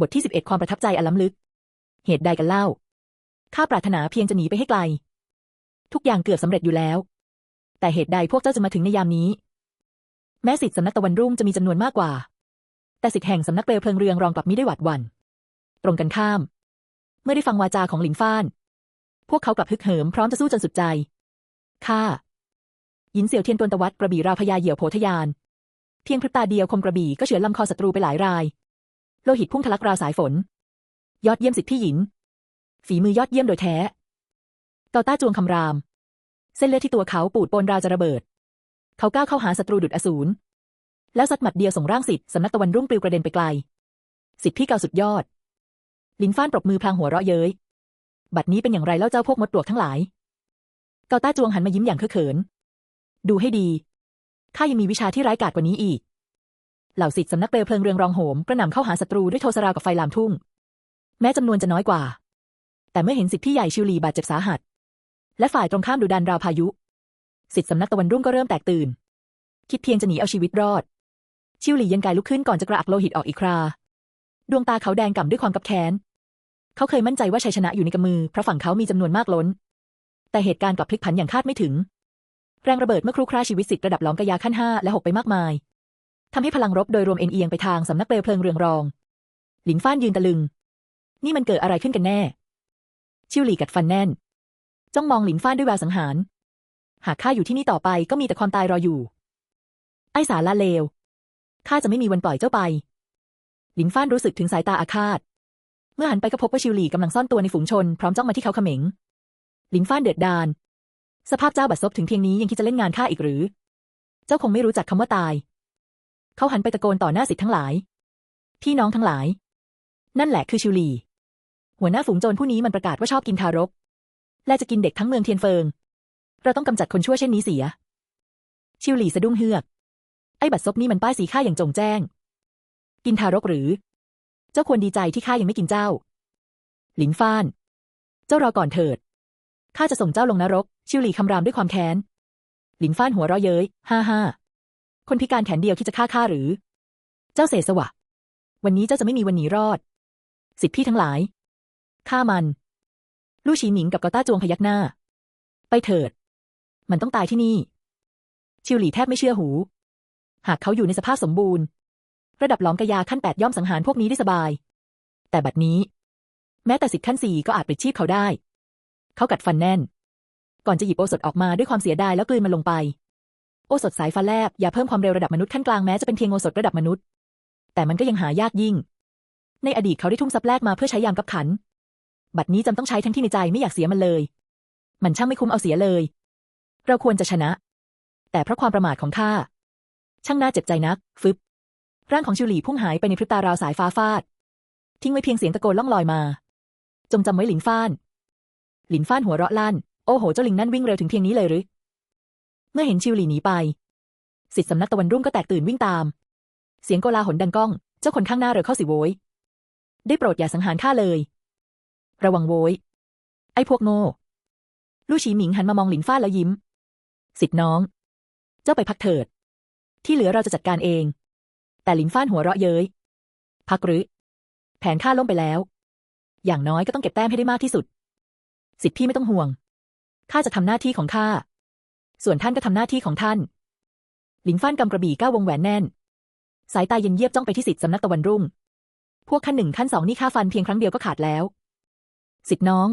บทที่ 11 ความประทับใจอันล้ำลึก เหตุใดกันเล่า ข้าปรารถนาเพียงจะหนีไปให้ไกล ทุกอย่างเกือบสำเร็จอยู่แล้ว แต่เหตุใดพวกเจ้าจะมาถึงในยามนี้ แม้สิทธิสำนักตะวันรุ่งจะมีจำนวนมากกว่า แต่สิทธิแห่งสำนักเปลวเพลิงเรืองรองกลับมิได้หวาดหวั่น ตรงกันข้าม เมื่อได้ฟังวาจาของหลิงฟ้าน พวกเขากลับฮึกเหิมพร้อมจะสู้จนสุดใจ ข้ายินเสี่ยวเทียนตวนตวัดกระบี่ราพญาเหยี่ยวโพธยาน เพียงพริบตาเดียวคมกระบี่ก็เฉือนลำคอศัตรูไปหลายราย โลหิตพุ่งทะลักราวสายฝน ยอดเยี่ยมสิทธิพี่หยินฝีมือยอดเยี่ยมโดยแท้เกาต้าจวงคำราม เส้นเลือดที่ตัวเขาปูดโปนราวจะระเบิด เขาก้าวเข้าหาศัตรูดุดอสูรแล้วสัดหมัดเดียวส่งร่างสิทธิ์สำนักตะวันรุ่งปลิวกระเด็นไปไกล สิทธิ์พี่เกาสุดยอด ลินฟ้านปรบมือพลางหัวเราะเย้ย บัดนี้เป็นอย่างไรเล่าเจ้าพวกมดปลวกทั้งหลาย เกาต้าจวงหันมายิ้มอย่างเคอะเขิน ดูให้ดี ข้ายังมีวิชาที่ร้ายกาจกว่านี้อีก เหล่าสิทธิ์สำนักเปลวเพลิงเรืองรองโหมกระหน่ำเข้าหาศัตรูด้วยโทสรากับไฟลามทุ่ง แม้จำนวนจะน้อยกว่า แต่เมื่อเห็นสิทธิ์พี่ใหญ่ชิวลีบาดเจ็บสาหัส และฝ่ายตรงข้ามดุดันราวพายุ สิทธิ์สำนักตะวันรุ่งก็เริ่มแตกตื่น คิดเพียงจะหนีเอาชีวิตรอด ชิวลียันกายลุกขึ้นก่อนจะกระอักโลหิตออกอีกครา ดวงตาเขาแดงก่ำด้วยความกับแค้นเขาเคยมั่นใจว่าชัยชนะอยู่ในกำมือเพราะฝั่งเขามีจำนวนมากล้น แต่เหตุการณ์กลับพลิกผันอย่างคาดไม่ถึง แรงระเบิดเมื่อครู่คร่าชีวิตสิทธิ์ระดับหลอมกะยาขั้นห้าและหกไปมากมาย ทำให้พลังรบโดยรวมเอ็นเอียงไปทางสำนักเปลวเพลิงเรืองรอง หลินฟ้านยืนตะลึง นี่มันเกิดอะไรขึ้นกันแน่ ชิวหลี่กัดฟันแน่น จ้องมองหลินฟ้านด้วยแววสังหาร หากข้าอยู่ที่นี่ต่อไปก็มีแต่ความตายรออยู่ ไอ้สารละเลว ข้าจะไม่มีวันปล่อยเจ้าไป หลินฟ้านรู้สึกถึงสายตาอาฆาต เมื่อหันไปก็พบว่าชิวหลี่กำลังซ่อนตัวในฝูงชนพร้อมจ้องมาที่เขาเขม็ง หลินฟ้านเดือดดาล สภาพเจ้าบัดซบถึงเพียงนี้ยังคิดจะเล่นงานข้าอีกหรือ เจ้าคงไม่รู้จักคำว่าตาย เขาหันไปตะโกนต่อหน้าสิทธิ์ทั้งหลาย พี่น้องทั้งหลาย นั่นแหละคือชิวลี หัวหน้าฝูงโจรผู้นี้มันประกาศว่าชอบกินทารก และจะกินเด็กทั้งเมืองเทียนเฟิง เราต้องกำจัดคนชั่วเช่นนี้เสีย ชิวลีสะดุ้งเฮือก ไอ้บัดซบนี่มันป้ายสีข้าอย่างจงแจ้ง กินทารกหรือ เจ้าควรดีใจที่ข้ายังไม่กินเจ้า หลินฟ้าน เจ้ารอก่อนเถิด ข้าจะส่งเจ้าลงนรก ชิวลีคำรามด้วยความแค้น หลินฟ้านหัวเราะเย้ย ฮ่าฮ่า คนพิการแขนเดียวคิดจะฆ่าข้าหรือ เจ้าเสสวะ วันนี้เจ้าจะไม่มีวันหนีรอด สิทธิพี่ทั้งหลายฆ่ามัน ลู่ชีหมิงกับเกาต้าจวงพยักหน้า ไปเถิด มันต้องตายที่นี่ ชิวหลี่แทบไม่เชื่อหู หากเขาอยู่ในสภาพสมบูรณ์ ระดับหลอมกะยาขั้นแปดย่อมสังหารพวกนี้ได้สบาย แต่บัดนี้ แม้แต่สิทธิขั้นสี่ก็อาจปลิดชีพเขาได้ เขากัดฟันแน่น ก่อนจะหยิบโอสถออกมาด้วยความเสียดายแล้วกลืนมันลงไป โอสถสายฟ้าแลบอย่าเพิ่มความเร็วระดับมนุษย์ขั้นกลางแม้จะเป็นเพียงโอสถระดับมนุษย์ แต่มันก็ยังหายากยิ่ง ในอดีตเขาได้ทุ่มทรัพย์แลกมาเพื่อใช้ยามกับขัน บัดนี้จำต้องใช้ทั้งที่ในใจไม่อยากเสียมันเลย มันช่างไม่คุ้มเอาเสียเลย เราควรจะชนะ แต่เพราะความประมาทของข้าช่างน่าเจ็บใจนัก ฟึบ ร่างของชิวหลี่พุ่งหายไปในพริบตาราวสายฟ้าฟาด ทิ้งไว้เพียงเสียงตะโกนล่องลอยมา จงจำไว้หลินฟ้าน หลินฟ้านหัวเราะลั่น โอ้โห เจ้าลิงนั่นวิ่งเร็วถึงเพียงนี้เลยหรือ เมื่อเห็นชิวหลีหนีไปสิทธิสำนักตะวันรุ่งก็แตกตื่นวิ่งตาม เสียงโกลาหลดังก้อง เจ้าคนข้างหน้าเร็วเข้าสิโวย ได้โปรดอย่าสังหารข้าเลย ระวังโวย ไอ้พวกโง่ลู่ฉีหมิงหันมามองหลินฟ้าแล้วยิ้ม สิทธิน้อง เจ้าไปพักเถิด ที่เหลือเราจะจัดการเอง แต่หลินฟ้านหัวเราะเย้ย พักหรือ แผนข้าล่มไปแล้ว อย่างน้อยก็ต้องเก็บแต้มให้ได้มากที่สุด สิทธิพี่ไม่ต้องห่วงข้าจะทำหน้าที่ของข้า ส่วนท่านก็ทำหน้าที่ของท่าน หลินฟ้านกำกระบี่ก้าววงแหวนแน่น สายตาเย็นเยียบจ้องไปที่สิทธิสำนักตะวันรุ่ง พวกขั้นหนึ่งขั้นสองนี่ข้าฟันเพียงครั้งเดียวก็ขาดแล้ว สิทธิน้อง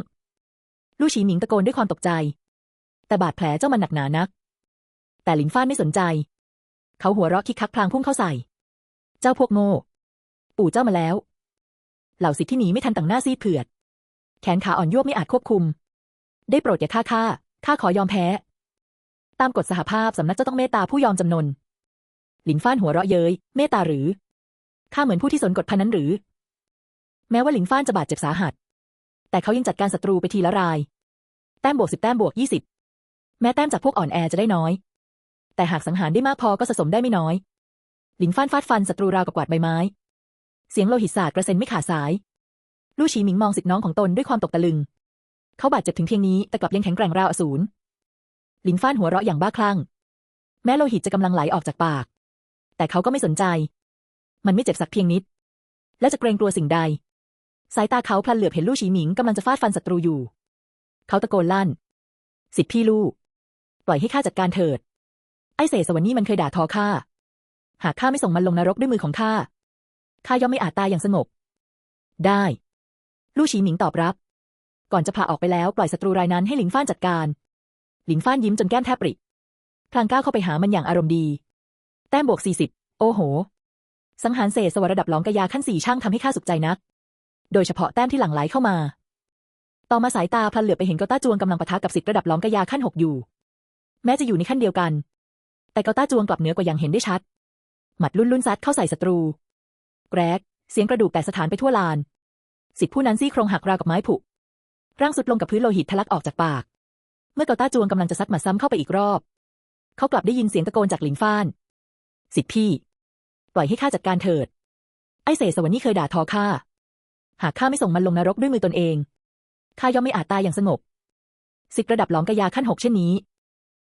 ลู่ฉีหมิงตะโกนด้วยความตกใจ แต่บาดแผลเจ้ามันหนักหนานัก แต่หลินฟ้านไม่สนใจ เขาหัวเราะคิกคักพลางพุ่งเข้าใส่ เจ้าพวกโง่ ปู่เจ้ามาแล้ว เหล่าสิทธิ์ที่หนีไม่ทันต่างหน้าซีดเผือด แขนขาอ่อนยวบไม่อาจควบคุม ได้โปรดอย่าฆ่าข้าข้าขอยอมแพ้ ตามกฎสหภาพสำนักเจ้าต้องเมตตาผู้ยอมจำนน หลินฟ้านหัวเราะเย้ย เมตตาหรือ ข้าเหมือนผู้ที่สนกฎพันนั้นหรือ แม้ว่าหลินฟ้านจะบาดเจ็บสาหัส แต่เขายังจัดการศัตรูไปทีละราย แต้มบวกสิบแต้มบวกยี่สิบ แม้แต้มจากพวกอ่อนแอจะได้น้อย แต่หากสังหารได้มากพอก็สะสมได้ไม่น้อย หลินฟ้านฟาดฟันศัตรูราวกับกวาดใบไม้ เสียงโลหิตสาดกระเซ็นไม่ขาดสาย ลู่ฉีหมิงมองสิทธิน้องของตนด้วยความตกตะลึง เขาบาดเจ็บถึงเพียงนี้แต่กลับยังแข็งแกร่งราวอสูร ลินฟ้านหัวเราะอย่างบ้าคลั่ง แม้โลหิตจะกำลังไหลออกจากปาก แต่เขาก็ไม่สนใจ มันไม่เจ็บสักเพียงนิด และจะเกรงกลัวสิ่งใด สายตาเขาพลันเหลือบเห็นลู่ฉีหมิงกำลังจะฟาดฟันศัตรูอยู่ เขาตะโกนลั่น สิทธิพี่ลู่ปล่อยให้ข้าจัดการเถิด ไอเสสวรรค์นี่มันเคยด่าทอข้า หากข้าไม่ส่งมันลงนรกด้วยมือของข้า ข้าย่อมไม่อาจตายอย่างสงบ ได้ ลู่ฉีหมิงตอบรับ ก่อนจะพาออกไปแล้วปล่อยศัตรูรายนั้นให้หลินฟ้านจัดการ หลินฟ้านยิ้มจนแก้มแทบปริพลางก้าวเข้าไปหามันอย่างอารมณ์ดี แต้มบวกสี่สิบโอ้โห สังหารเศษสวรระดับหลองกะยาขั้นสี่ช่างทำให้ข้าสุขใจนัก โดยเฉพาะแต้มที่หลั่งไหลเข้ามา ต่อมาสายตาพลันเหลือไปเห็นเกาต้าจวงกำลังปะทะกับสิทธิ์ระดับหลองกะยาขั้นหกอยู่ แม้จะอยู่ในขั้นเดียวกัน แต่เกาต้าจวงกลับเหนือกว่าอย่างเห็นได้ชัด หมัดลุ่นลุ่นซัดเข้าใส่ศัตรู แกรก เสียงกระดูกแตกสถานไปทั่วลาน สิทธิผู้นั้นซี่โครงหักราวกับไม้ผุร่างสุดลงกับพื้นโลหิตทะลักออกจากปาก เมื่อเกาต้าจวงกำลังจะซัดหมัดซ้ำเข้าไปอีกรอบ เขากลับได้ยินเสียงตะโกนจากหลินฟ้าน สิทธิพี่ ปล่อยให้ข้าจัดการเถิด ไอเสสวรรค์นี่เคยด่าทอข้า หากข้าไม่ส่งมันลงนรกด้วยมือตนเอง ข้าย่อมไม่อาจตายอย่างสงบ สิทธิระดับหลอมกะยาขั้นหกเช่นนี้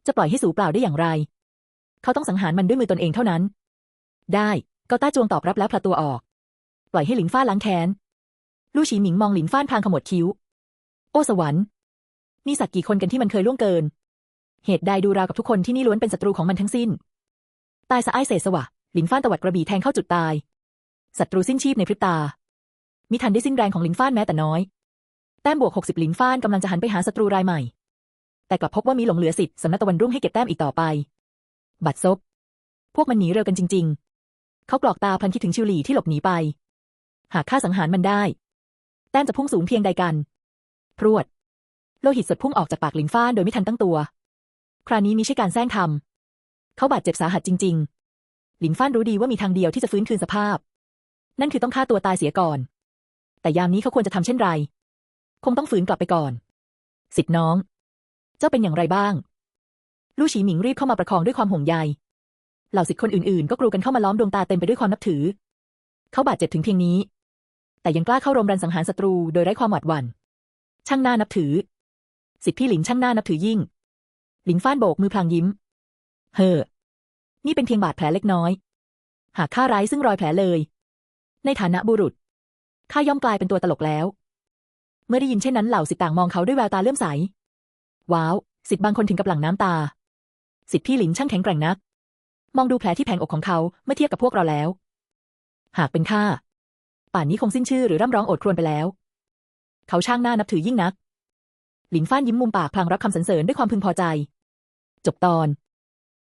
จะปล่อยให้สูญเปล่าได้อย่างไร เขาต้องสังหารมันด้วยมือตนเองเท่านั้น ได้เกาต้าจวงตอบรับแล้วพลาตัวออก ปล่อยให้หลินฟ้าล้างแค้น ลู่ฉีหมิงมองหลินฟ้านพางขมวดคิ้ว โอ้สวรรค์ มีสัตว์กี่คนกันที่มันเคยล่วงเกิน เหตุใดดูราวกับทุกคนที่นี่ล้วนเป็นศัตรูของมันทั้งสิ้น ตายสะอ้ายเศษสวะ หลินฟ้านตวัดกระบี่แทงเข้าจุดตาย ศัตรูสิ้นชีพในพริบตา มิทันได้สิ้นแรงของหลินฟ้านแม้แต่น้อย แต้มบวกหกสิบหลินฟ้านกำลังจะหันไปหาศัตรูรายใหม่ แต่กลับพบว่ามีหลงเหลือสิทธิ์สำนักตะวันรุ่งให้เก็บแต้มอีกต่อไป บัดซบ พวกมันหนีเร็วกันจริง ๆ เขากรอกตาพลันคิดถึงชิวหลี่ที่หลบหนีไป หากฆ่าสังหารมันได้ แต้มจะพุ่งสูงเพียงใดกัน พรวด โลหิตสดพุ่งออกจากปากหลินฟ้านโดยไม่ทันตั้งตัว คราวนี้มิใช่การแซงทำเขาบาดเจ็บสาหัสจริง ๆ หลินฟ้านรู้ดีว่ามีทางเดียวที่จะฟื้นคืนสภาพ นั่นคือต้องฆ่าตัวตายเสียก่อน แต่ยามนี้เขาควรจะทำเช่นไร คงต้องฝืนกลับไปก่อน สิทธิน้อง เจ้าเป็นอย่างไรบ้าง ลู่ฉีหมิงรีบเข้ามาประคองด้วยความห่วงใย เหล่าสิทธิคนอื่นๆ ก็กรูกันเข้ามาล้อมดวงตาเต็มไปด้วยความนับถือ เขาบาดเจ็บถึงเพียงนี้ แต่ยังกล้าเข้ารมรันสังหารศัตรูโดยไร้ความหวาดหวั่นช่างน่านับถือ สิทธิพี่หลินช่างหน่านับถือยิ่ง หลินฟ้านโบกมือพลางยิ้ม เฮ้อ นี่เป็นเพียงบาดแผลเล็กน้อย หากข้าไร้ซึ่งรอยแผลเลย ในฐานะบุรุษ ข้าย่อมกลายเป็นตัวตลกแล้ว เมื่อได้ยินเช่นนั้นเหล่าสิทธิ์ต่างมองเขาด้วยแววตาเลื่อมใส ว้าว สิทธิ์บางคนถึงกับหลั่งน้ำตา สิทธิพี่หลินช่างแข็งแกร่งนัก มองดูแผลที่แผงอกของเขาเมื่อเทียบกับพวกเราแล้ว หากเป็นข้า ป่านนี้คงสิ้นชื่อหรือร่ำร้องโอดครวญไปแล้ว เขาช่างหน้านับถือยิ่งนัก หลินฟ้านยิ้มมุมปากพลางรับคำสรรเสริญด้วยความพึงพอใจ จบตอน